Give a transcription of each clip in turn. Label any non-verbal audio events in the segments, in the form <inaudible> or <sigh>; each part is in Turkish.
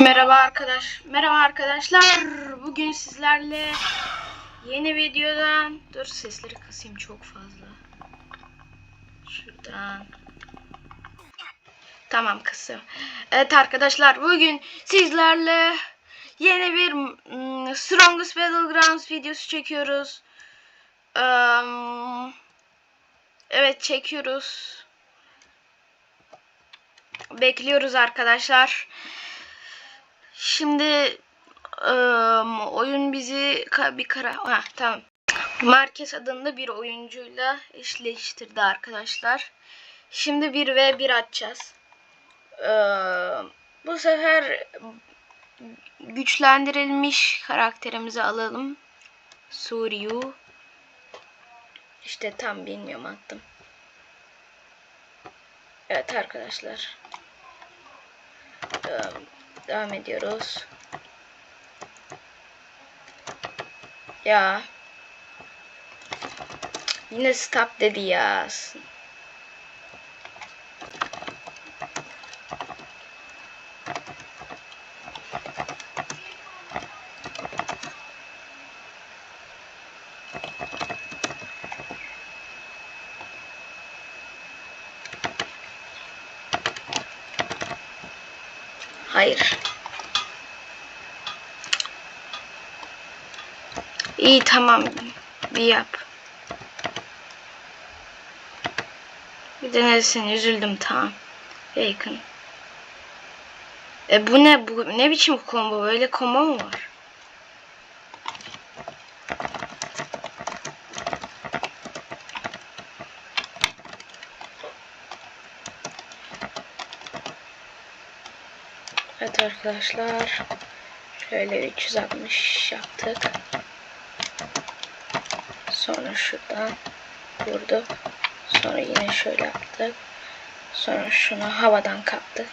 Merhaba arkadaş. Merhaba arkadaşlar. Bugün sizlerle yeni videodan dur sesleri kısayım çok fazla. Şuradan. Tamam kısım. Evet arkadaşlar bugün sizlerle yeni bir mm, Strongest Battlegrounds videosu çekiyoruz. Eee, evet çekiyoruz. Bekliyoruz arkadaşlar. Şimdi ıı, oyun bizi bir kara ha, tamam. Marquez adında bir oyuncuyla eşleştirdi arkadaşlar. Şimdi 1 ve 1 atacağız. Iı, bu sefer güçlendirilmiş karakterimizi alalım. Suryu. İşte tam bilmiyorum attım. Evet arkadaşlar. Iı, Devam ediyoruz. Ya. Yine stop dedi ya. Hayır. İyi tamam. Bir yap. Bir de neresin üzüldüm tamam. Bacon. E bu ne bu ne biçim combo böyle combo mu var? Evet arkadaşlar. Şöyle 360 yaptık. Sonra şuradan vurduk. Sonra yine şöyle yaptık. Sonra şunu havadan kaptık.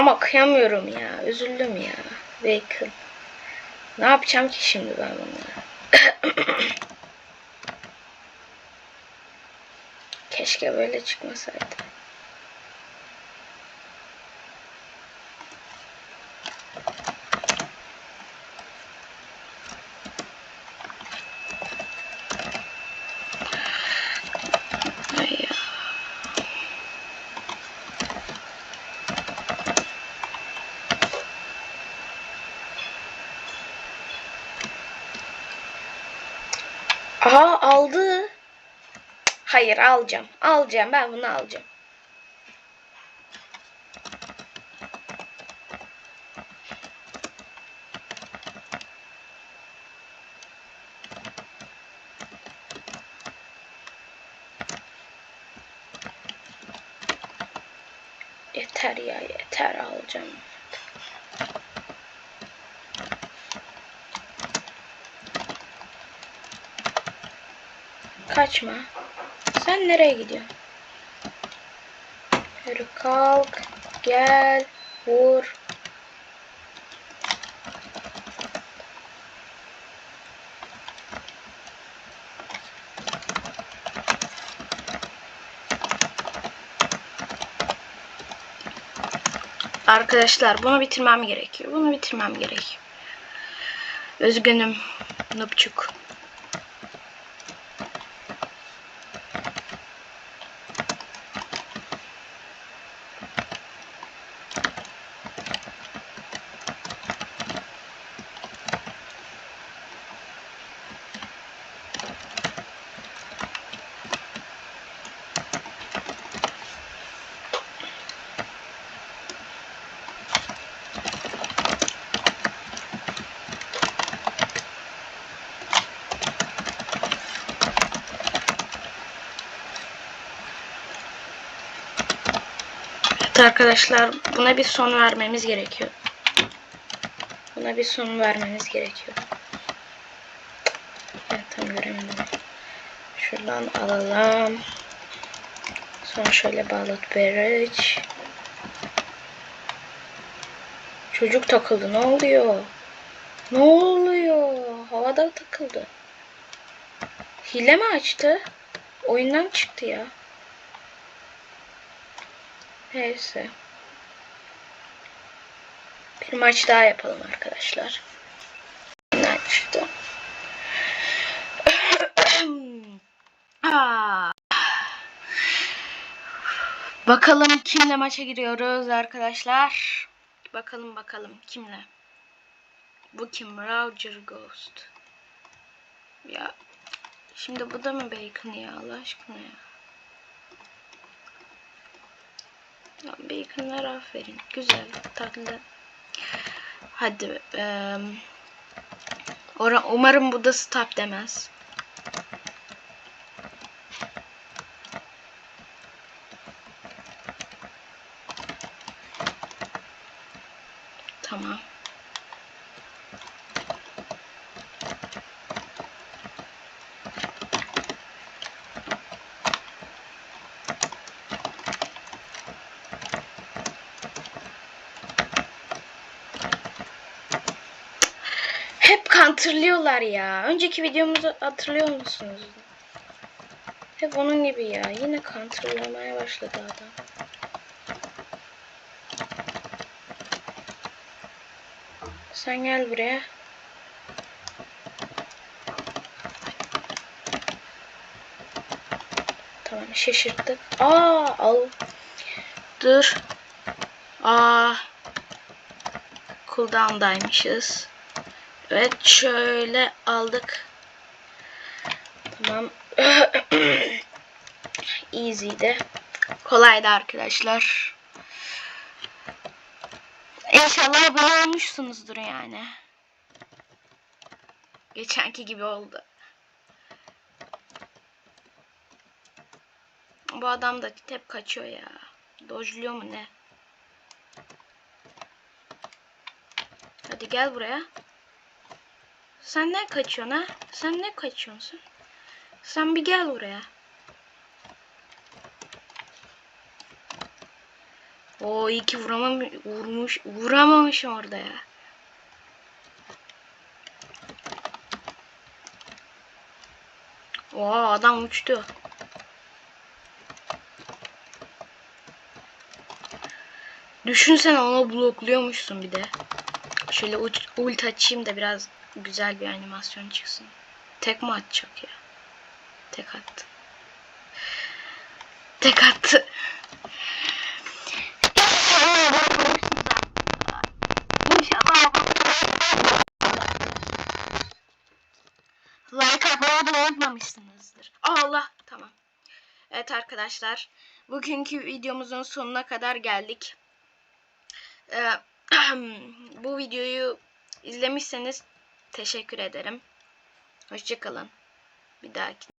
Ama kıyamıyorum ya. Üzüldüm ya. Vehicle. Ne yapacağım ki şimdi ben bunları? <coughs> Keşke böyle çıkmasaydı. Hayır alacağım. Alacağım. Ben bunu alacağım. Yeter ya yeter alacağım. Kaçma. Sen nereye gidiyorsun? Yürü kalk. Gel. Vur. Arkadaşlar bunu bitirmem gerekiyor. Bunu bitirmem gerekiyor. Üzgünüm. Nupçuk. Arkadaşlar buna bir son vermemiz gerekiyor. Buna bir son vermemiz gerekiyor. Evet tam göremedim. Şuradan alalım. Sonra şöyle bağlat barrage. Çocuk takıldı. Ne oluyor? Ne oluyor? Havada takıldı. Hile mi açtı? Oyundan çıktı ya. Neyse. Bir maç daha yapalım arkadaşlar. Oyundan çıktı. <coughs> Aa. Bakalım kimle maça giriyoruz arkadaşlar. Bakalım bakalım kimle. Bu kim? Roger Ghost. Ya şimdi bu da mı bacon ya Allah aşkına ya. Ya baconlar aferin. Güzel, tatlı. Hadi. ora- umarım bu da stop demez. Tamam. Hep counterlıyorlar ya. Önceki videomuzu hatırlıyor musunuz? Hep onun gibi ya. Yine counterlamaya başladı adam. Sen gel buraya. Tamam şaşırttık. Aa al. Dur. Aa. Cooldown'daymışız. Evet şöyle aldık. Tamam. <clears throat> Easy'di. Kolaydı arkadaşlar. İnşallah abone olmuşsunuzdur yani. Geçenki gibi oldu. Bu adam da hep kaçıyor ya. Dojluyor mu ne? Hadi gel buraya. Sen ne kaçıyorsun ha? Sen ne kaçıyorsun sen? Bir gel buraya. O iyi ki vuramam vurmuş vuramamışım orada ya. Oo adam uçtu. Düşünsene onu blokluyormuşsun bir de. Şöyle uç, ult açayım da biraz güzel bir animasyon çıksın. Tek mi atacak ya? Tek attı. Tek attı. Like atmayı da unutmamışsınızdır. Allah tamam. Evet arkadaşlar. Bugünkü videomuzun sonuna kadar geldik. Ee, <clears throat> bu videoyu izlemişseniz teşekkür ederim. Hoşçakalın. Bir dahaki.